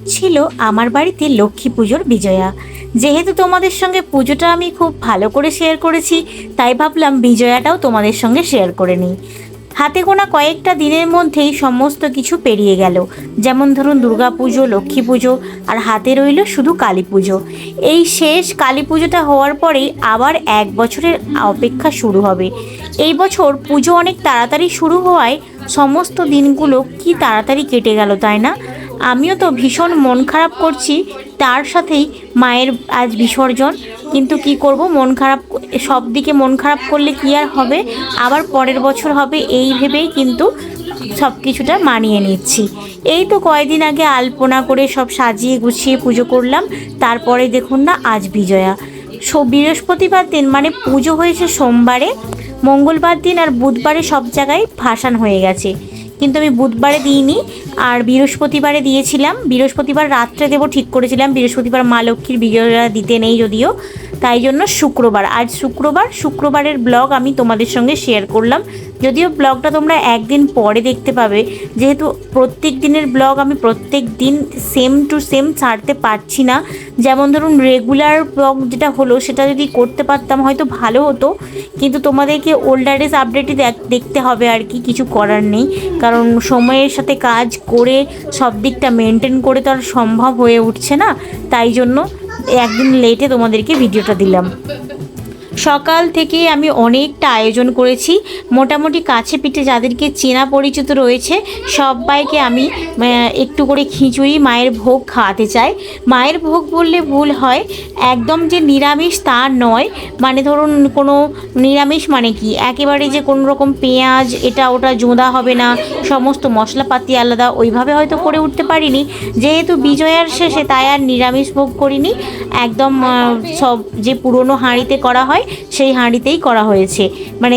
আজ ছিল আমার বাড়িতে লক্ষ্মী পুজোর বিজয়া। যেহেতু তোমাদের সঙ্গে পুজোটা আমি খুব ভালো করে শেয়ার করেছি, তাই ভাবলাম বিজয়াটাও তোমাদের সঙ্গে শেয়ার করে নিই। হাতে গোনা কয়েকটা দিনের মধ্যেই সমস্ত কিছু পেরিয়ে গেল। যেমন ধরুন দুর্গা পুজো, লক্ষ্মী পুজো, আর হাতে রইল শুধু কালী পুজো। এই শেষ কালী পুজোটা হওয়ার পরেই আবার এক বছরের অপেক্ষা শুরু হবে। এই বছর পুজো অনেক তাড়াতাড়ি শুরু হওয়ায় সমস্ত দিনগুলো কি তাড়াতাড়ি কেটে গেল, তাই না? আমিও তো ভীষণ মন খারাপ করছি, তার সাথেই মায়ের আজ বিসর্জন। কিন্তু কি করব, মন খারাপ, সব দিকে মন খারাপ করলে কি আর হবে? আবার পরের বছর হবে এই ভেবেই কিন্তু সব কিছুটা মানিয়ে নিচ্ছি। এই তো কয়দিন আগে আলপনা করে সব সাজিয়ে গুছিয়ে পুজো করলাম, তারপরে দেখুন না আজ বিজয়া। সো বৃহস্পতিবার দিন মানে পুজো হয়েছে সোমবারে, মঙ্গলবার দিন আর বুধবারে সব জায়গায় ভাসান হয়ে গেছে। কিন্তু আমি বুধবারে দিইনি, আর বৃহস্পতিবারে দিয়েছিলাম। বৃহস্পতিবার রাত্রে দেবো ঠিক করেছিলাম। বৃহস্পতিবার মা লক্ষ্মীর বিজয়া দিতে নেই যদিও। তাই জন্য শুক্রবার। আজ শুক্রবার, শুক্রবারের ব্লগ আমি তোমাদের সঙ্গে শেয়ার করলাম। যদিও ব্লগটা তোমরা একদিন পরে দেখতে পাবে, যেহেতু প্রত্যেক দিনের ব্লগ আমি প্রত্যেক দিন সেম টু সেম ছাড়তে পারছি না। যেমন ধরুন রেগুলার ব্লগ যেটা হলো, সেটা যদি করতে পারতাম হয়তো ভালো হতো। কিন্তু তোমাদেরকে ওল্ডার এজ আপডেটই দেখতে হবে আর কি, কিছু করার নেই। কারণ সময়ের সাথে কাজ করে সব দিকটা মেনটেন করে তো আর সম্ভব হয়ে উঠছে না। তাই জন্য একদিন লেটে তোমাদেরকে ভিডিওটা দিলাম। সকাল থেকে আমি অনেকটা আয়োজন করেছি। মোটামুটি কাছে পিঠে যাদেরকে চেনা পরিচিত রয়েছে, সবাইকে আমি একটু করে খিচুড়ি, মায়ের ভোগ খাওয়াতে চাই। মায়ের ভোগ বললে ভুল হয়, একদম যে নিরামিষ তা নয়। মানে ধরুন কোনো নিরামিষ মানে কি? একেবারে যে কোনো রকম পেঁয়াজ, এটা ওটা জোঁদা হবে না, সমস্ত মশলাপাতি আলাদা, ওইভাবে হয়তো করে উঠতে পারিনি। যেহেতু বিজয়ার শেষে তাই আর নিরামিষ ভোগ করিনি। একদম সব যে পুরনো হাঁড়িতে করা হয় সেই হাঁড়িতেই করা হয়েছে। মানে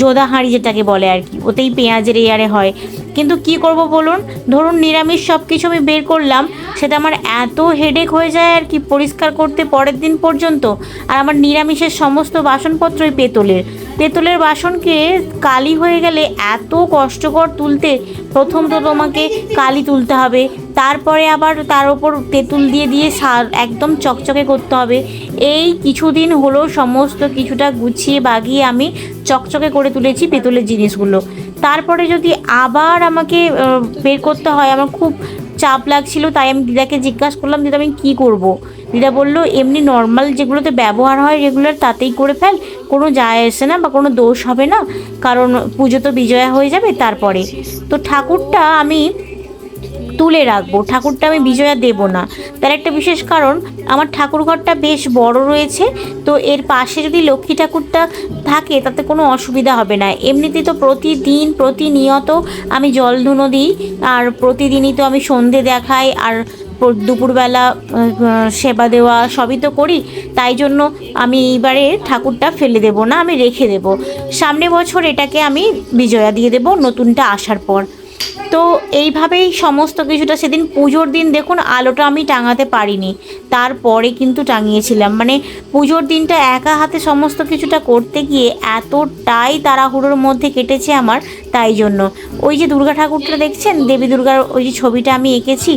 জোদা হাঁড়ি যেটাকে বলে আর কি, ওতেই পেঁয়াজের এয়ারে হয়। কিন্তু কি করব বলুন? ধরুন নিরামিষ সব কিছু আমি বের করলাম, সেটা আমার এত হেডেক হয়ে যায় আর কি পরিষ্কার করতে পরের দিন পর্যন্ত। আর আমার নিরামিষের সমস্ত বাসনপত্রই পেতলের। পেতলের বাসনকে কালি হয়ে গেলে এত কষ্টকর তুলতে প্রথম তো তোমাকে কালি তুলতে হবে, তারপরে আবার তার ওপর তেঁতুল দিয়ে দিয়ে সার একদম চকচকে করতে হবে। এই কিছুদিন হলো সমস্ত কিছুটা গুছিয়ে বাগিয়ে আমি চকচকে করে তুলেছি পেতলের জিনিসগুলো তারপরে যদি আবার আমাকে বের করতে হয়, আমার খুব চাপ লাগছিল, তাই আমি দিদাকে জিজ্ঞাসা করলাম, দিদা, আমি কী করব। দিদা বলল, এমনি নর্মাল যেগুলোতে ব্যবহার হয় রেগুলার তাতেই করে ফেল, কোনো যায় আসে না বা কোনো দোষ হবে না, কারণ পুজো তো বিজয়া হয়ে যাবে তারপরে তো ঠাকুরটা আমি তুলে রাখব। ঠাকুরটা আমি বিজয়া দেব না। তার একটা বিশেষ কারণ, আমার ঠাকুর ঘরটা বেশ বড় রয়েছে, তো এর পাশে যদি লক্ষ্মী ঠাকুরটা থাকে, তাতে কোনো অসুবিধা হবে না। এমনিতে তো প্রতিদিন, প্রতিনিয়ত আমি জল ধুনো দিই, আর প্রতিদিনই তো আমি সন্ধে দেখাই, আর দুপুরবেলা সেবা দেওয়া সবই তো করি, তাই জন্য আমি এইবারে ঠাকুরটা ফেলে দেব না, আমি রেখে দেব। সামনে বছর এটাকে আমি বিজয়া দিয়ে দেব, নতুনটা আসার পর। তো এইভাবেই সমস্ত কিছুটা সেদিন পুজোর দিন দেখুন আলোটা আমি টাঙাতে পারিনি। তারপরে কিন্তু টাঙিয়েছিলাম। মানে পুজোর দিনটা একা হাতে সমস্ত কিছুটা করতে গিয়ে এতটাই তাড়াহুড়োর মধ্যে কেটেছে আমার তাই জন্য। ওই যে দুর্গা ঠাকুরটা দেখছেন? দেবী দুর্গার ওই যে ছবিটা আমি এঁকেছি।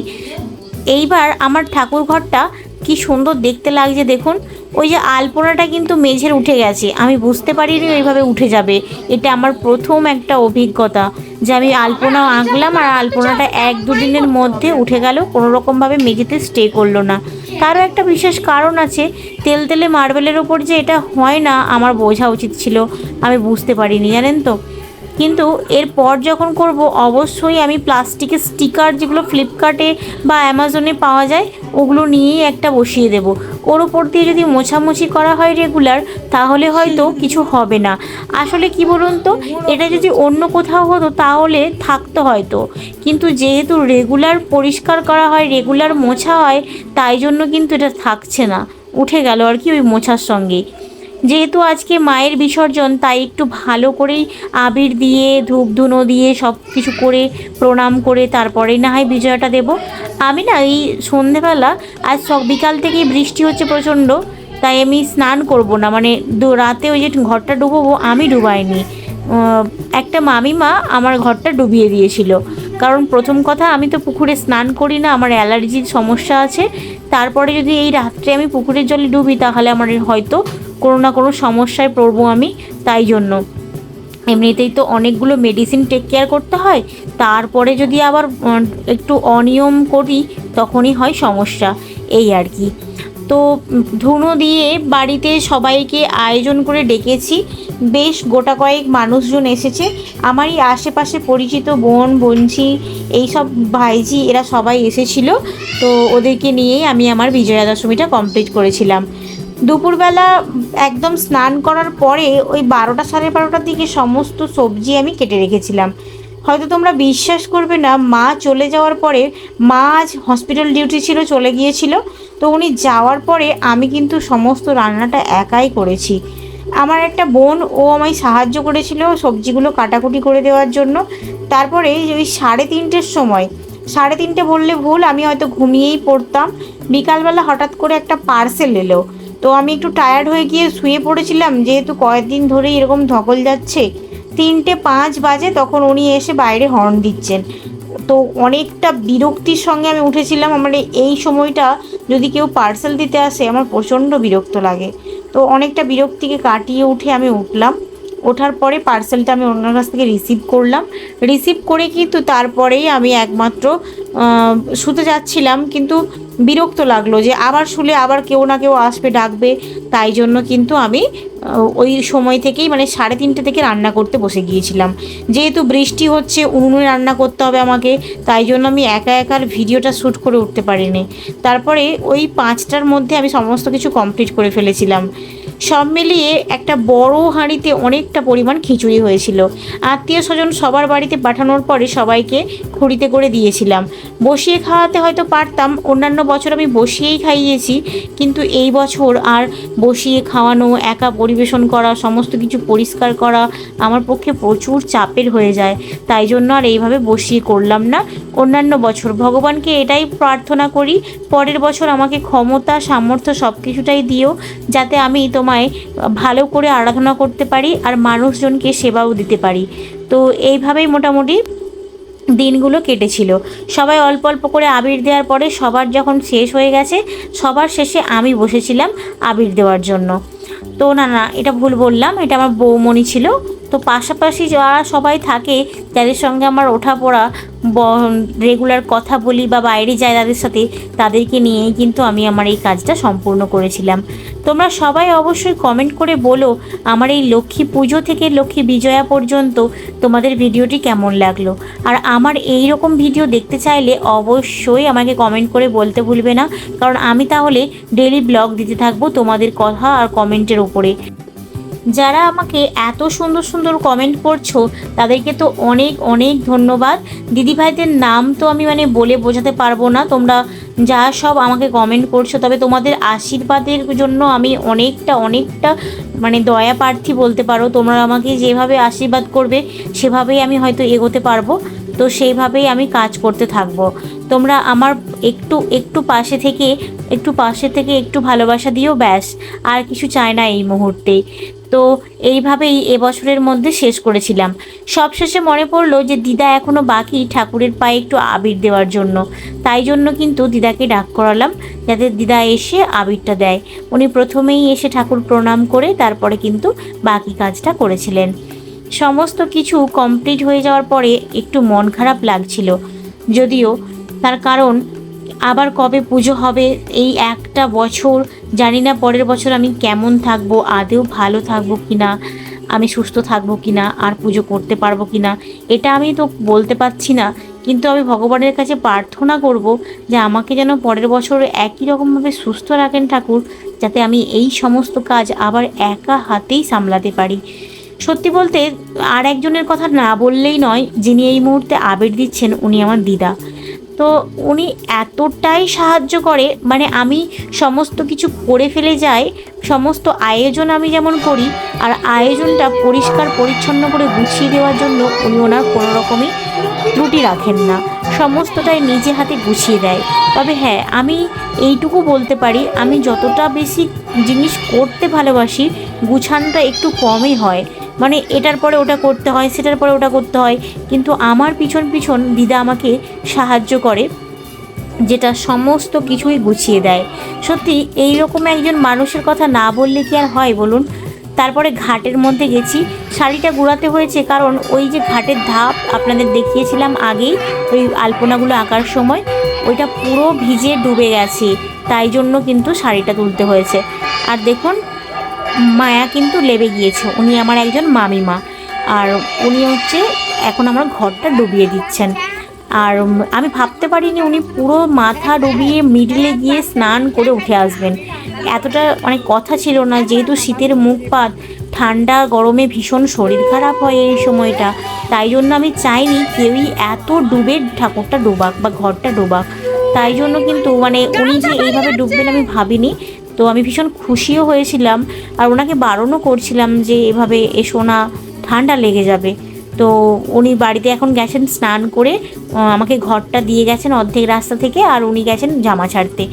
এইবার আমার ঠাকুর ঘরটা কি সুন্দর দেখতে লাগছে দেখুন। ওই যে আলপনাটা কিন্তু মেঝের উঠে গেছে। আমি বুঝতে পারিনি ওইভাবে উঠে যাবে। এটা আমার প্রথম একটা অভিজ্ঞতা যে আমি আলপনা আঁকলাম আর আলপনাটা এক দুদিনের মধ্যে উঠে গেল। কোনো রকমভাবে মেঝেতে স্টে করল না। তারও একটা বিশেষ কারণ আছে। তেল তেলে মার্বেলের ওপর যে এটা হয় না, আমার বোঝা উচিত ছিল। আমি বুঝতে পারিনি, জানেন তো? কিন্তু এরপর যখন করব, অবশ্যই আমি প্লাস্টিকের স্টিকার যেগুলো ফ্লিপকার্টে বা অ্যামাজনে পাওয়া যায়, ওগুলো নিয়েই একটা বসিয়ে দেব। ওর ওপর দিয়ে যদি মোছামুছি করা হয় রেগুলার তাহলে হয়তো কিছু হবে না। আসলে কি বলুন তো, এটা যদি অন্য কোথাও হতো, তাহলে থাকতো হয়তো। কিন্তু যেহেতু রেগুলার পরিষ্কার করা হয় রেগুলার মোছা হয়, তাই জন্য কিন্তু এটা থাকছে না। উঠে গেল আর কি ওই মোছার সঙ্গেই যেহেতু আজকে মায়ের বিসর্জন, তাই একটু ভালো করেই আবির দিয়ে ধূপ ধুনো দিয়ে সব কিছু করে, প্রণাম করে তারপরেই না হয় বিজয়াটা দেব। আমি না এই সন্ধেবেলা, আজ সব বিকাল থেকেই বৃষ্টি হচ্ছে প্রচণ্ড, তাই আমি স্নান করব না। মানে রাতে ওই যে ঘরটা ডুবোবো, আমি ডুবাইনি। একটা মামিমা আমার ঘরটা ডুবিয়ে দিয়েছিল। কারণ প্রথম কথা, আমি তো পুকুরে স্নান করি না, আমার অ্যালার্জির সমস্যা আছে। তারপরে যদি এই রাত্রে আমি পুকুরের জলে ডুবি, তাহলে আমার হয়তো কোনো না কোনো সমস্যায় পড়ব আমি, তাই জন্য। এমনিতেই তো অনেকগুলো মেডিসিন টেক কেয়ার করতে হয়, তারপরে যদি আবার একটু অনিয়ম করি, তখনই হয় সমস্যা, এই আর কি। তো ধুনো দিয়ে বাড়িতে সবাইকে আয়োজন করে ডেকেছি, বেশ গোটা কয়েক মানুষজন এসেছে, আমারই আশেপাশে পরিচিত বোন বোনঝি এইসব ভাইজি, এরা সবাই এসেছিল, তো ওদেরকে নিয়েই আমি আমার বিজয়া দশমীটা কমপ্লিট করেছিলাম। দুপুরবেলা একদম স্নান করার পরে ওই বারোটা সাড়ে বারোটার দিকে সমস্ত সবজি আমি কেটে রেখেছিলাম। হয়তো তোমরা বিশ্বাস করবে না, মা চলে যাওয়ার পরে, মা আজ হসপিটাল ডিউটি ছিল, চলে গিয়েছিল। তো উনি যাওয়ার পরে আমি কিন্তু সমস্ত রান্নাটা একাই করেছি। আমার একটা বোন, ও আমায় সাহায্য করেছিল সবজিগুলো কাটাকুটি করে দেওয়ার জন্য। তারপরে ওই সাড়ে তিনটের সময়, সাড়ে তিনটে বললে ভুল, আমি হয়তো ঘুমিয়েই পড়তাম। বিকালবেলা হঠাৎ করে একটা পার্সেল এলো। তো আমি একটু টায়ার্ড হয়ে গিয়ে শুয়ে পড়েছিলাম, যেহেতু কয়েকদিন ধরেই এরকম ধকল যাচ্ছে। তিনটে পাঁচ বাজে তখন উনি এসে বাইরে হর্ন দিচ্ছেন। তো অনেকটা বিরক্তির সঙ্গে আমি উঠেছিলাম, আমার এই সময়টা যদি কেউ পার্সেল দিতে আসে, আমার প্রচণ্ড বিরক্ত লাগে। তো অনেকটা বিরক্তিকে কাটিয়ে উঠে আমি উঠলাম। ওঠার পরে পার্সেলটা আমি ওনার কাছ থেকে রিসিভ করলাম। রিসিভ করে কিন্তু তারপরেই আমি একমাত্র শুতে যাচ্ছিলাম, কিন্তু বিরক্ত লাগল যে আবার শুলে আবার কেউ না কেউ আসবে, ডাকবে। তাই জন্য কিন্তু আমি ওই সময় থেকেই মানে সাড়ে তিনটে থেকে রান্না করতে বসে গিয়েছিলাম। যেহেতু বৃষ্টি হচ্ছে, উনুনে রান্না করতে হবে আমাকে, তাই জন্য আমি একা একার ভিডিওটা শ্যুট করে উঠতে পারিনি। তারপরে ওই পাঁচটার মধ্যে আমি সমস্ত কিছু কমপ্লিট করে ফেলেছিলাম। সব মিলিয়ে একটা বড় হাঁড়িতে অনেকটা পরিমাণ খিচুড়ি হয়েছিল। আত্মীয় স্বজন সবার বাড়িতে পাঠানোর পরে সবাইকে খুঁড়িতে করে দিয়েছিলাম। বসিয়ে খাওয়াতে হয়তো পারতাম, অন্যান্য বছর আমি বসিয়েই খাইয়েছি, কিন্তু এই বছর আর বসিয়ে খাওয়ানো, একা পরিবেশন করা, সমস্ত কিছু পরিষ্কার করা আমার পক্ষে প্রচুর চাপের হয়ে যায়। তাই জন্য আর এইভাবে বসিয়ে করলাম না। অন্যান্য বছর ভগবানকে এটাই প্রার্থনা করি, পরের বছর আমাকে ক্ষমতা, সামর্থ্য সব কিছুটাই দিও, যাতে আমি তোমায় ভালো করে আরাধনা করতে পারি আর মানুষজনকে সেবাও দিতে পারি। তো এইভাবেই মোটামুটি দিনগুলো কেটেছিল। সবাই অল্প অল্প করে আবির দেওয়ার পরে সবার যখন শেষ হয়ে গেছে, সবার শেষে আমি বসেছিলাম আবির দেওয়ার জন্য। তো না না, এটা ভুল বললাম, এটা আমার বৌমণি ছিল। তো পাশাপাশি যারা সবাই থাকে, যাদের সঙ্গে আমার ওঠা পড়া রেগুলার কথা বলি বা বাইরে যায় তাদের সাথে, তাদেরকে নিয়েই কিন্তু আমি আমার এই কাজটা সম্পূর্ণ করেছিলাম। তোমরা সবাই অবশ্যই কমেন্ট করে বলো, আমার এই লক্ষ্মী পুজো থেকে লক্ষ্মী বিজয়া পর্যন্ত তোমাদের ভিডিওটি কেমন লাগল? আর আমার এই রকম ভিডিও দেখতে চাইলে অবশ্যই আমাকে কমেন্ট করে বলতে ভুলবে না, কারণ আমি তাহলে ডেলি ব্লগ দিতে থাকব তোমাদের কথা আর কমেন্টের ওপরে যারা আমাকে এত সুন্দর সুন্দর কমেন্ট করছ, তাদেরকে তো অনেক অনেক ধন্যবাদ। দিদিভাইদের নাম তো আমি মানে বলে বোঝাতে পারব না। তোমরা যা সব আমাকে কমেন্ট করছ, তবে তোমাদের আশীর্বাদের জন্য আমি অনেকটা অনেকটা মানে দয়া প্রার্থী বলতে পারো। তোমরা আমাকে যেভাবে আশীর্বাদ করবে, সেভাবেই আমি হয়তো এগোতে পারব। তো সেইভাবেই আমি কাজ করতে থাকব। তোমরা আমার একটু একটু পাশে থেকে, একটু পাশে থেকে একটু ভালোবাসা দিও, ব্যাস, আর কিছু চায় না এই মুহূর্তে। তো এইভাবেই এবছরের মধ্যে শেষ করেছিলাম। সবশেষে মনে পড়ল যে দিদা এখনও বাকি ঠাকুরের পায়ে একটু আবির দেওয়ার জন্য। তাই জন্য কিন্তু দিদাকে ডাক করালাম, যাতে দিদা এসে আবিরটা দেয়। উনি প্রথমেই এসে ঠাকুর প্রণাম করে, তারপরে কিন্তু বাকি কাজটা করেছিলেন। সমস্ত কিছু কমপ্লিট হয়ে যাওয়ার পরে একটু মন খারাপ লাগছিল। যদিও তার কারণ আবার কবে পুজো হবে, এই একটা বছর, জানি না পরের বছর আমি কেমন থাকব, আদেও ভালো থাকব কি না আমি সুস্থ থাকব কি না আর পুজো করতে পারব কি না এটা আমি তো বলতে পারছি না। কিন্তু আমি ভগবানের কাছে প্রার্থনা করব যে আমাকে যেন পরের বছর একই রকমভাবে সুস্থ রাখেন ঠাকুর, যাতে আমি এই সমস্ত কাজ আবার একা হাতেই সামলাতে পারি। সত্যি বলতে আর একজনের কথা না বললেই নয়, যিনি এই মুহূর্তে আবির দিচ্ছেন, উনি আমার দিদা। তো উনি এতটাই সাহায্য করে মানে আমি সমস্ত কিছু করে ফেলে যাই, সমস্ত আয়োজন আমি যেমন করি, আর আয়োজনটা পরিষ্কার পরিচ্ছন্ন করে গুছিয়ে দেওয়ার জন্য উনি ওনার কোনো রকমই ত্রুটি রাখেন না। সমস্তটাই নিজে হাতে গুছিয়ে দেয়। তবে হ্যাঁ আমি এইটুকু বলতে পারি, আমি যতটা বেশি জিনিস করতে ভালোবাসি, গুছানটা একটু কমই হয়। মানে এটার পরে ওটা করতে হয়, সেটার পরে ওটা করতে হয়। কিন্তু আমার পিছন পিছন দিদা আমাকে সাহায্য করে, যেটা সমস্ত কিছুই গুছিয়ে দেয়। সত্যি এই রকম একজন মানুষের কথা না বললে কি আর হয় বলুন? তারপরে ঘাটের মধ্যে গেছি, শাড়িটা গুড়াতে হয়েছে কারণ ওই যে ঘাটের ধাপ, আপনাদের দেখিয়েছিলাম আগেই, ওই আলপনাগুলো আঁকার সময়, ওইটা পুরো ভিজে ডুবে গেছে, তাই জন্য কিন্তু শাড়িটা তুলতে হয়েছে। আর দেখুন মায়া কিন্তু লেবে গিয়েছে। উনি আমার একজন মামিমা। আর উনি হচ্ছে এখন আমার ঘরটা ডুবিয়ে দিচ্ছেন। আর আমি ভাবতে পারিনি উনি পুরো মাথা ডুবিয়ে মিডলে গিয়ে স্নান করে উঠে আসবেন। এতটা অনেক কথা ছিল না, যেহেতু শীতের মুখপাত, ঠান্ডা, গরমে ভীষণ শরীর খারাপ হয় এই সময়টা। তাই জন্য আমি চাইনি কেউই এত ডুবে ঠাকুরটা ডোবাক বা ঘরটা ডোবাক। তাই জন্য কিন্তু মানে উনি যে এইভাবে ডুববেন আমি ভাবিনি। তো আমি ভীষণ খুশিও হয়েছিলাম আর ওনাকে বারণও করছিলাম যে এভাবে এসো না, ঠান্ডা লেগে যাবে। তো উনি বাড়িতে এখন গেছেন স্নান করে আমাকে ঘরটা দিয়ে গেছেন অর্ধেক রাস্তা থেকে আর উনি গেছেন জামা ছাড়তে।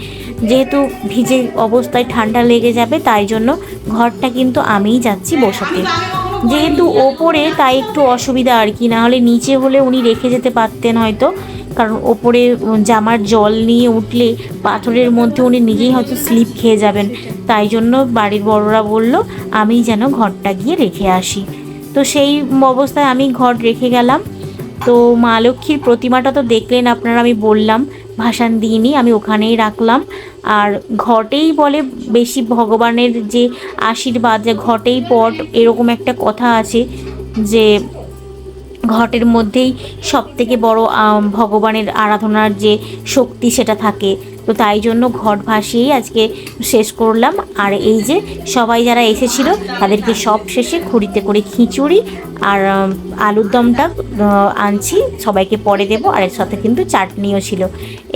যেহেতু ভিজে অবস্থায় ঠান্ডা লেগে যাবে, তাই জন্য ঘরটা কিন্তু আমিই যাচ্ছি বসাতে। যেহেতু ওপরে তাই একটু অসুবিধা আর কি, না হলে নিচে হলে উনি রেখে যেতে পারতেন হয়তো। কারণ ওপরে জামার জল নিয়ে উঠলে পাথরের মধ্যে উনি নিজেই হয়তো স্লিপ খেয়ে যাবেন। তাই জন্য বাড়ির বড়রা বলল আমি যেন ঘরটা গিয়ে রেখে আসি। তো সেই অবস্থায় আমি ঘর রেখে গেলাম। তো মা লক্ষ্মীর প্রতিমাটা তো দেখলেন আপনারা, আমি বললাম, ভাসান দিইনি, আমি ওখানেই রাখলাম। আর ঘটেই বলে বেশি ভগবানের যে আশীর্বাদ, যে ঘটেই পট, এরকম একটা কথা আছে যে ঘটের মধ্যেই সবথেকে বড় ভগবানের আরাধনার যে শক্তি সেটা থাকে। তো তাই জন্য ঘট ভাসিয়েই আজকে শেষ করলাম। আর এই যে সবাই যারা এসেছিল, তাদেরকে সব শেষে খুঁড়িতে করে খিচুড়ি আর আলুর দমটা আনছি। সবাইকে পরে দেবো আর এর সাথে কিন্তু চাটনিও ছিল।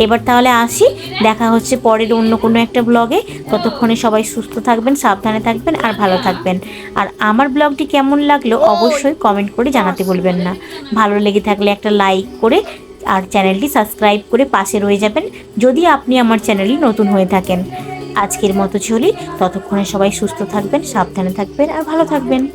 এবার তাহলে আসি। দেখা হচ্ছে পরের অন্য কোনো একটা ব্লগে। ততক্ষণে সবাই সুস্থ থাকবেন, সাবধানে থাকবেন আর ভালো থাকবেন। আর আমার ব্লগটি কেমন লাগল অবশ্যই কমেন্ট করে জানাতে বলবেন না। ভালো লেগে থাকলে একটা লাইক করে আর চ্যানেলটি সাবস্ক্রাইব করে পাশে রয়ে যাবেন যদি আপনি আমার চ্যানেলটি নতুন হয়ে থাকেন। আজকের মতো চলি। ততক্ষণে সবাই সুস্থ থাকবেন, সাবধানে থাকবেন আর ভালো থাকবেন।